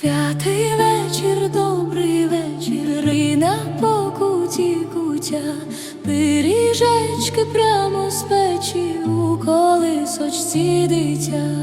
Святий вечір, добрий вечір, і на куті кутя, пиріжечки прямо з печі у колисочці дитя.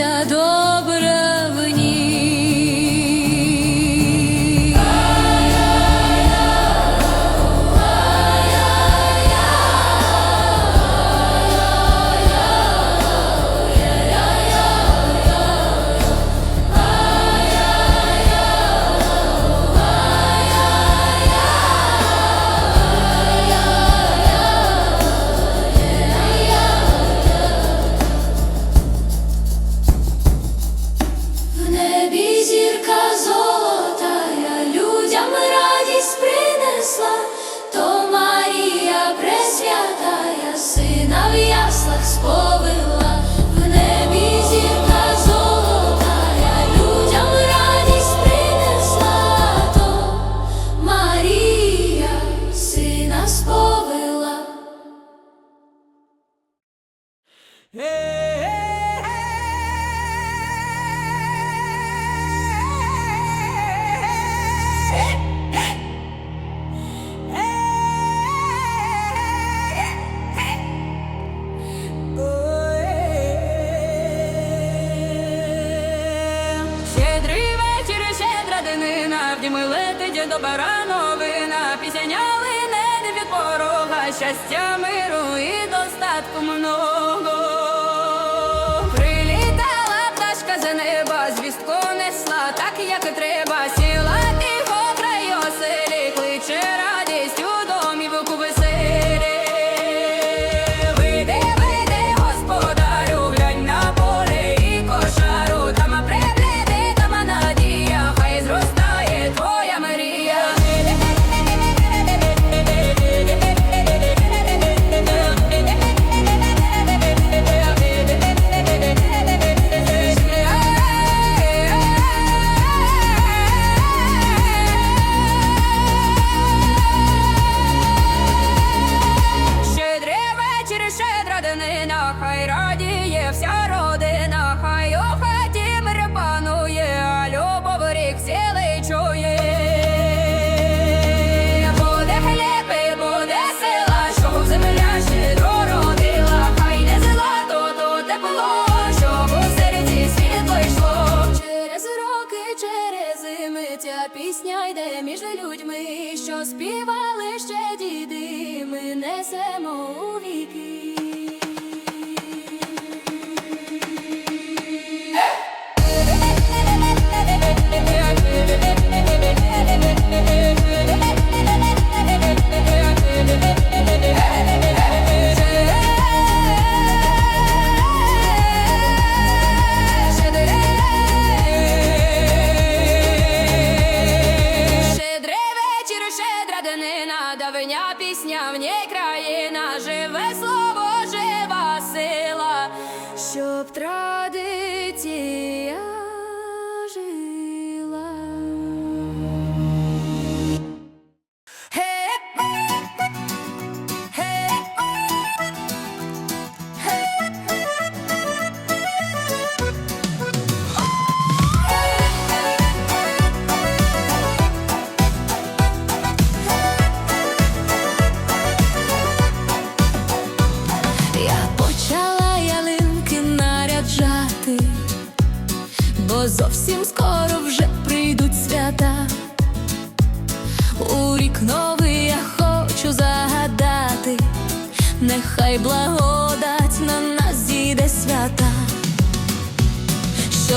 повернемося до. Oh. ми летить до барановина, пісняли небі від порога, щастя миру і достатку много.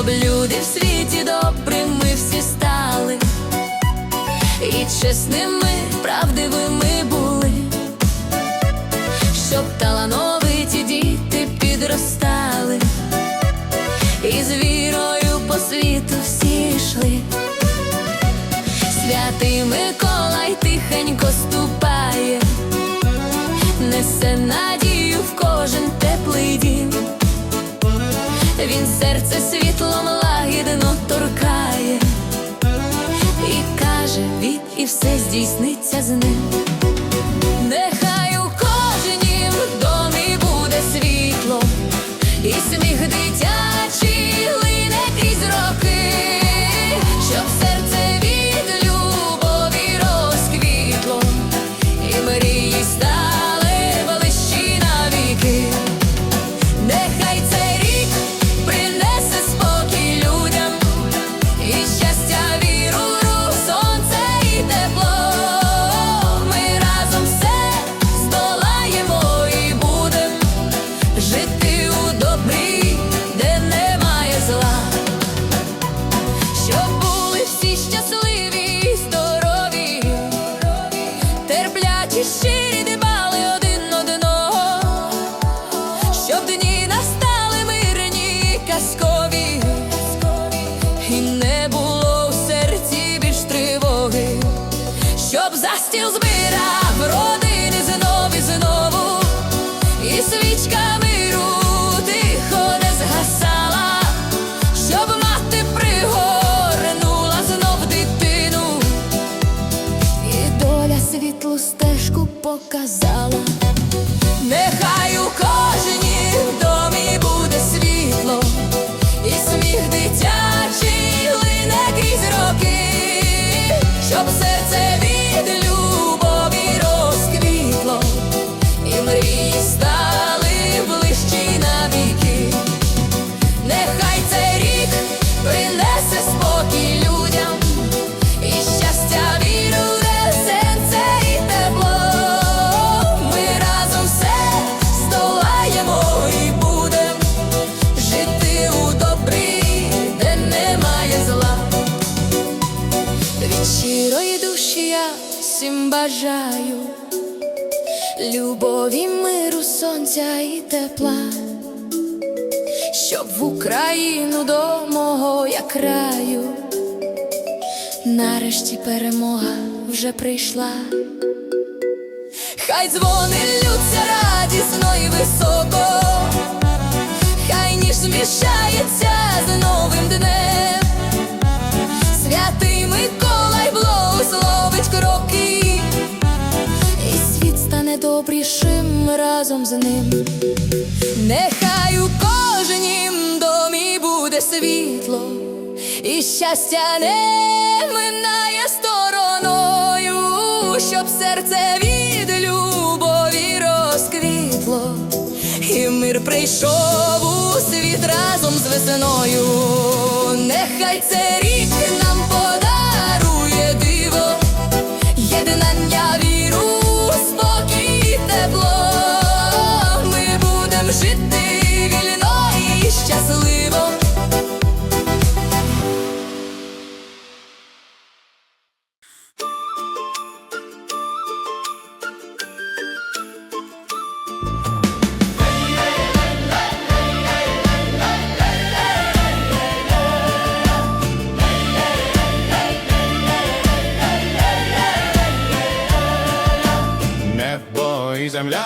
Щоб люди в світі добрими всі стали, і чесними, правдивими були, щоб талановиті діти підростали, і з вірою по світу всі йшли. Святий Миколай тихенько ступає, несе надію в кожен теплий дім. Він серце світлом лагідно торкає і каже від і все здійсниться з ним. І свічками тихо не згасала, щоб мати пригорнула знов дитину, і доля світлу стежку показала. Нехай у кожній Україну до мого я краю, нарешті перемога вже прийшла. Хай дзвони лються радісно і високо, хай ніж змішається з новим днем. Святий Миколай благословить кроки, і світ стане добрішим разом з ним. Буде світло, і щастя не минає стороною, щоб серце від любові розквітло, і мир прийшов у світ разом з весною. Нехай це рік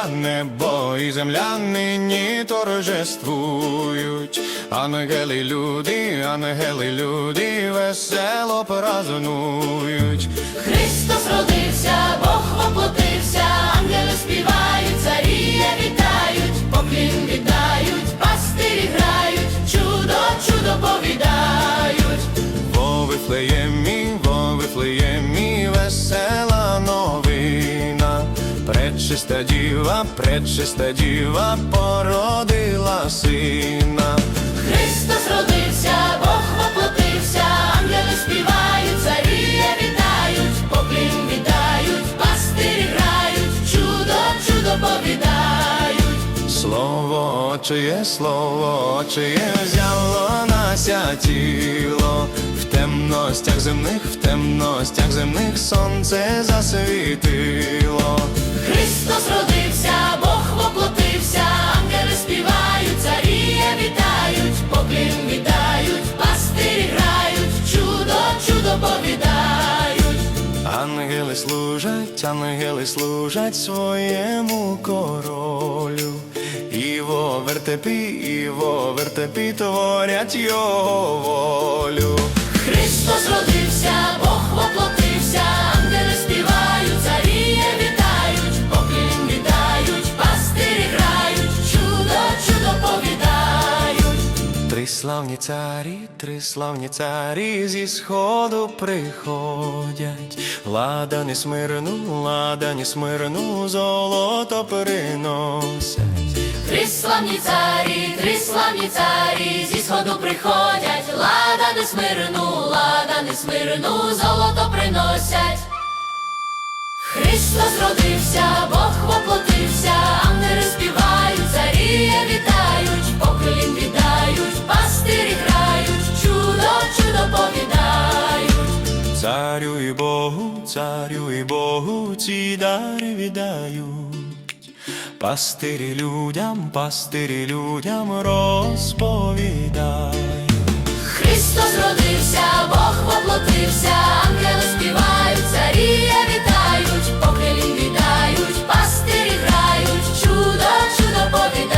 небо і земля нині торжествують. Ангели люди, ангели люди весело празнують. Христос родився, Бог воплотився, ангели співають, царія вітають, поклін віддають, пастирі грають, Пречиста діва, пречиста діва породила сина. Христос родився, Бог воплотився, ангели співають, царіє вітають, поклін віддають, пастирі грають, чудо, чудо повідають. Слово чиє слово, чиє взяло нася тіло, в темностях земних, в темностях земних сонце засвітило. Христос родився, Бог воплотився, ангели співають, царіє вітають, поклін віддають, пастирі грають, чудо, чудо повідають. Ангели служать, ангели служать своєму королю. І во вертепі, і во вертепі творять його волю. Христос родився, Бог воплотився, славні царі, три славні царі зі сходу приходять. Ладані смирну, ладані смирну, золото приносять. Три славні царі, три славні царі зі сходу приходять, лада не смирну, лада не смирну, золото приносять. Христос родився, Бог воплотився, ангели співають, царю і Богу, ці дари віддають. Пастирі людям, пастирі людям розповідають. Христос родився, Бог воплотився, ангели співають, царіє вітають, поклін віддають, пастирі грають, чудо, чудо повідають.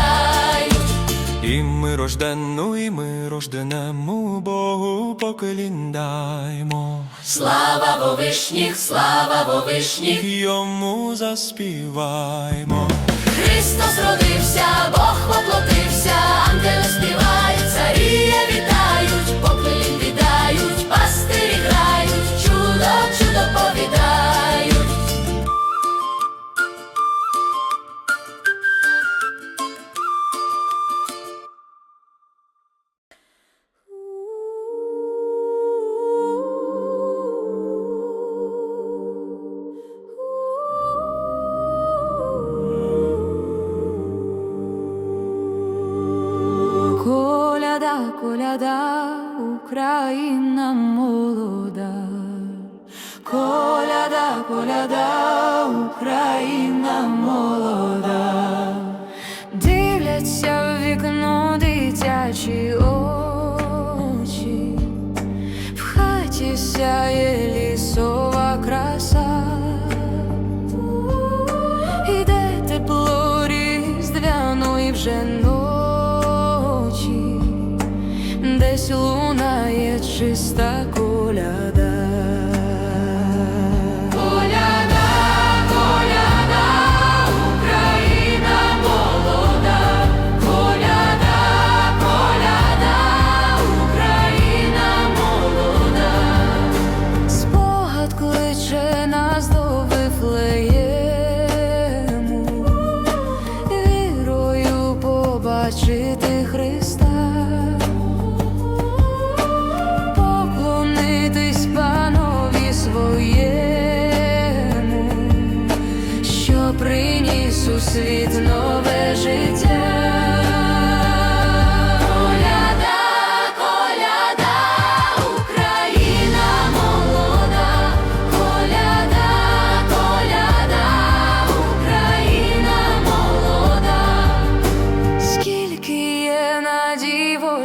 Ми рожденну, і ми рожденему Богу покліндаймо. Слава во вишніх, слава во вишніх, Йому заспіваймо. Христос родився, Бог воплотився, ангели співають, вже ночі, десь лунає чиста побачити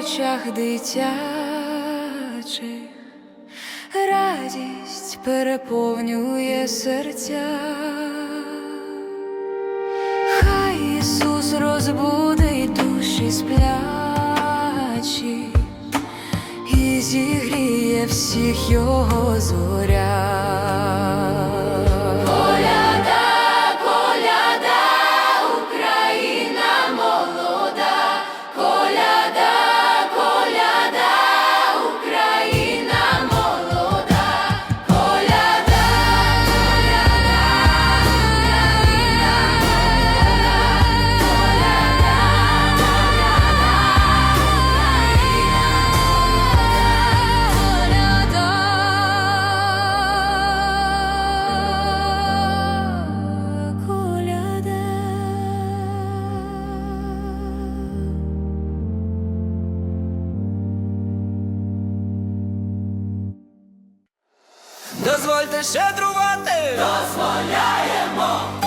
очах дитячих, радість переповнює серця. Хай Ісус розбудить душі сплячі і зігріє всіх його зоря. Щедрувати.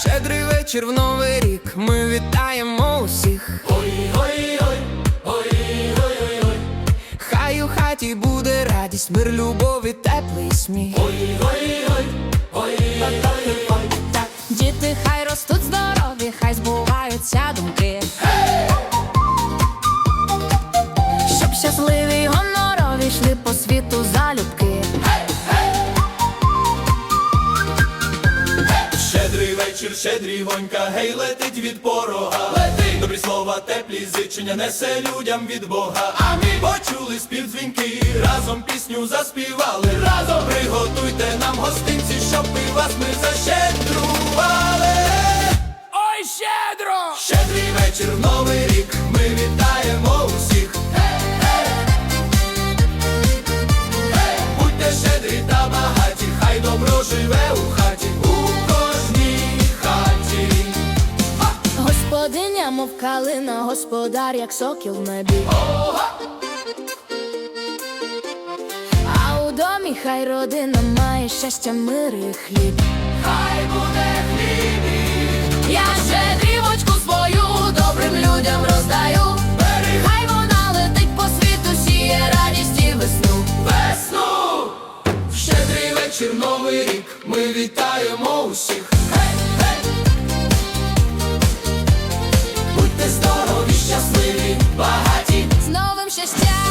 Щедрий вечір в новий рік. Ми вітаємо усіх. Ой-ой-ой, ой-ой-ой. Хай у хаті буде радість, мир, любов і теплий сміх. Діти залюбки. Щедрий вечір, щедрівонька, гей, летить від порога. Летить. Добрі слова, теплі зичення несе людям від Бога. Амінь. Почули спів дзвінки, разом пісню заспівали. Разом приготуйте нам гостинці, щоб ми вас ми защедрували. Ой, щедро! Щедрий вечір, в новий рік. Ми вітаємо усіх. Щедрі та багаті, хай добро живе у хаті, у кожній хаті. Господиня, мов калина, господар, як сокіл в небі. А у домі хай родина має щастя, мир і хліб. Хай буде хліб. Я щедрівочку свою добрим людям роздаю. вечір, новий рік. Ми вітаємо усіх. Гей, гей! Будьте здорові, щасливі, багаті з новим щастям.